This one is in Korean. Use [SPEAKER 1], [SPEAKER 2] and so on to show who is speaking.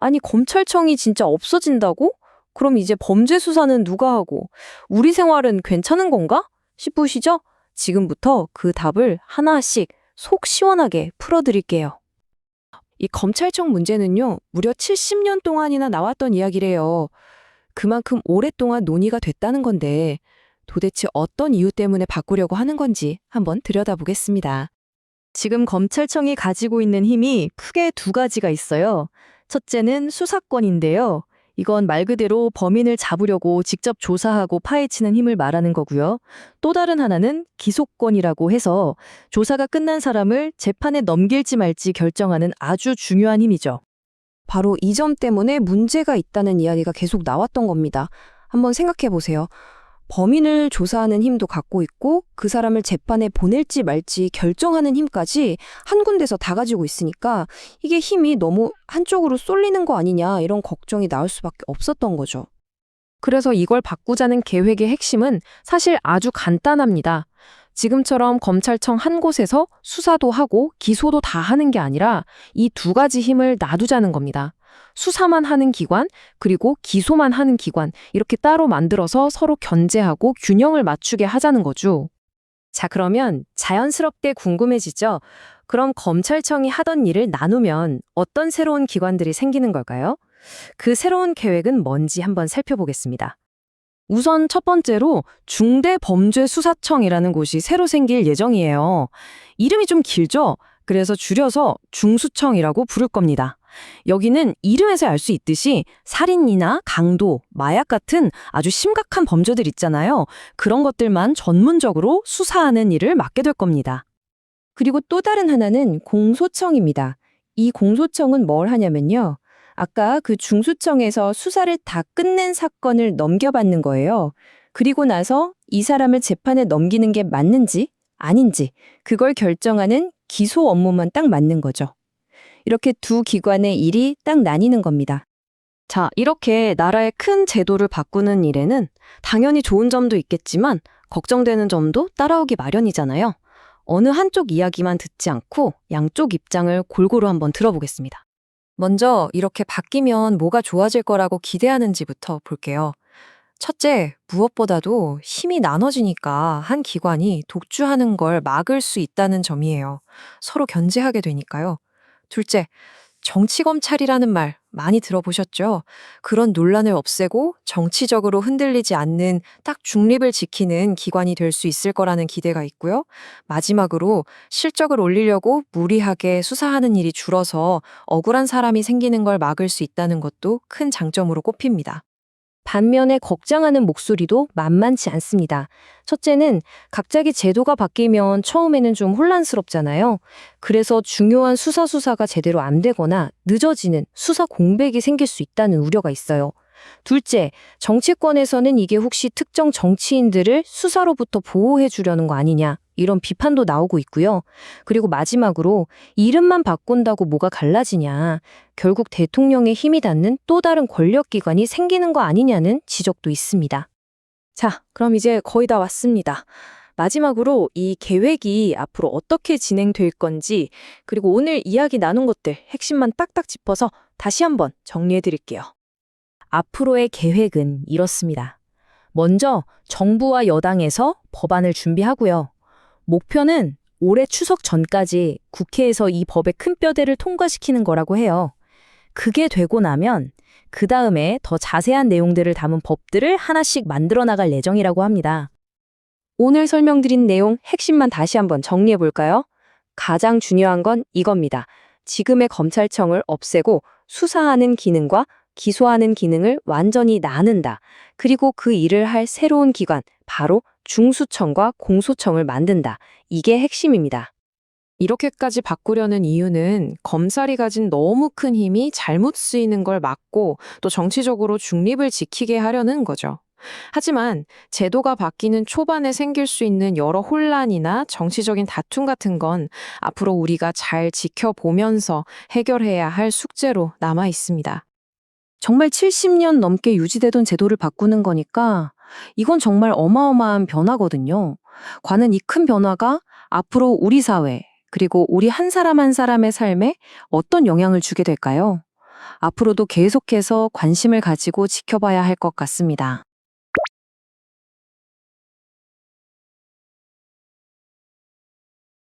[SPEAKER 1] 아니, 검찰청이 진짜 없어진다고? 그럼 이제 범죄 수사는 누가 하고, 우리 생활은 괜찮은 건가? 싶으시죠? 지금부터 그 답을 하나씩 속 시원하게 풀어드릴게요. 이 검찰청 문제는요, 무려 70년 동안이나 나왔던 이야기래요. 그만큼 오랫동안 논의가 됐다는 건데, 도대체 어떤 이유 때문에 바꾸려고 하는 건지 한번 들여다보겠습니다. 지금 검찰청이 가지고 있는 힘이 크게 두 가지가 있어요. 첫째는 수사권인데요. 이건 말 그대로 범인을 잡으려고 직접 조사하고 파헤치는 힘을 말하는 거고요. 또 다른 하나는 기소권이라고 해서 조사가 끝난 사람을 재판에 넘길지 말지 결정하는 아주 중요한 힘이죠. 바로 이 점 때문에 문제가 있다는 이야기가 계속 나왔던 겁니다. 한번 생각해 보세요. 범인을 조사하는 힘도 갖고 있고 그 사람을 재판에 보낼지 말지 결정하는 힘까지 한 군데서 다 가지고 있으니까 이게 힘이 너무 한쪽으로 쏠리는 거 아니냐 이런 걱정이 나올 수밖에 없었던 거죠. 그래서 이걸 바꾸자는 계획의 핵심은 사실 아주 간단합니다. 지금처럼 검찰청 한 곳에서 수사도 하고 기소도 다 하는 게 아니라 이 두 가지 힘을 놔두자는 겁니다. 수사만 하는 기관, 그리고 기소만 하는 기관, 이렇게 따로 만들어서 서로 견제하고 균형을 맞추게 하자는 거죠. 자, 그러면 자연스럽게 궁금해지죠? 그럼 검찰청이 하던 일을 나누면 어떤 새로운 기관들이 생기는 걸까요? 그 새로운 계획은 뭔지 한번 살펴보겠습니다. 우선 첫 번째로 중대범죄수사청이라는 곳이 새로 생길 예정이에요. 이름이 좀 길죠? 그래서 줄여서 중수청이라고 부를 겁니다. 여기는 이름에서 알 수 있듯이 살인이나 강도, 마약 같은 아주 심각한 범죄들 있잖아요. 그런 것들만 전문적으로 수사하는 일을 맡게 될 겁니다. 그리고 또 다른 하나는 공소청입니다. 이 공소청은 뭘 하냐면요. 아까 그 중수청에서 수사를 다 끝낸 사건을 넘겨받는 거예요. 그리고 나서 이 사람을 재판에 넘기는 게 맞는지 아닌지 그걸 결정하는 기소 업무만 딱 맞는 거죠. 이렇게 두 기관의 일이 딱 나뉘는 겁니다. 자, 이렇게 나라의 큰 제도를 바꾸는 일에는 당연히 좋은 점도 있겠지만 걱정되는 점도 따라오기 마련이잖아요. 어느 한쪽 이야기만 듣지 않고 양쪽 입장을 골고루 한번 들어보겠습니다. 먼저 이렇게 바뀌면 뭐가 좋아질 거라고 기대하는지부터 볼게요. 첫째, 무엇보다도 힘이 나눠지니까 한 기관이 독주하는 걸 막을 수 있다는 점이에요. 서로 견제하게 되니까요. 둘째, 정치검찰이라는 말 많이 들어보셨죠? 그런 논란을 없애고 정치적으로 흔들리지 않는 딱 중립을 지키는 기관이 될 수 있을 거라는 기대가 있고요. 마지막으로 실적을 올리려고 무리하게 수사하는 일이 줄어서 억울한 사람이 생기는 걸 막을 수 있다는 것도 큰 장점으로 꼽힙니다. 반면에 걱정하는 목소리도 만만치 않습니다. 첫째는 갑자기 제도가 바뀌면 처음에는 좀 혼란스럽잖아요. 그래서 중요한 수사 수사가 제대로 안 되거나 늦어지는 수사 공백이 생길 수 있다는 우려가 있어요. 둘째, 정치권에서는 이게 혹시 특정 정치인들을 수사로부터 보호해 주려는 거 아니냐. 이런 비판도 나오고 있고요. 그리고 마지막으로 이름만 바꾼다고 뭐가 갈라지냐. 결국 대통령의 힘이 닿는 또 다른 권력기관이 생기는 거 아니냐는 지적도 있습니다. 자, 그럼 이제 거의 다 왔습니다. 마지막으로 이 계획이 앞으로 어떻게 진행될 건지, 그리고 오늘 이야기 나눈 것들 핵심만 딱딱 짚어서 다시 한번 정리해 드릴게요. 앞으로의 계획은 이렇습니다. 먼저 정부와 여당에서 법안을 준비하고요. 목표는 올해 추석 전까지 국회에서 이 법의 큰 뼈대를 통과시키는 거라고 해요. 그게 되고 나면 그 다음에 더 자세한 내용들을 담은 법들을 하나씩 만들어 나갈 예정이라고 합니다. 오늘 설명드린 내용 핵심만 다시 한번 정리해 볼까요? 가장 중요한 건 이겁니다. 지금의 검찰청을 없애고 수사하는 기능과 기소하는 기능을 완전히 나눈다. 그리고 그 일을 할 새로운 기관, 바로 중수청과 공소청을 만든다. 이게 핵심입니다. 이렇게까지 바꾸려는 이유는 검찰이 가진 너무 큰 힘이 잘못 쓰이는 걸 막고 또 정치적으로 중립을 지키게 하려는 거죠. 하지만 제도가 바뀌는 초반에 생길 수 있는 여러 혼란이나 정치적인 다툼 같은 건 앞으로 우리가 잘 지켜보면서 해결해야 할 숙제로 남아 있습니다. 정말 70년 넘게 유지되던 제도를 바꾸는 거니까 이건 정말 어마어마한 변화거든요. 과는 이 큰 변화가 앞으로 우리 사회, 그리고 우리 한 사람 한 사람의 삶에 어떤 영향을 주게 될까요? 앞으로도 계속해서 관심을 가지고 지켜봐야 할 것 같습니다.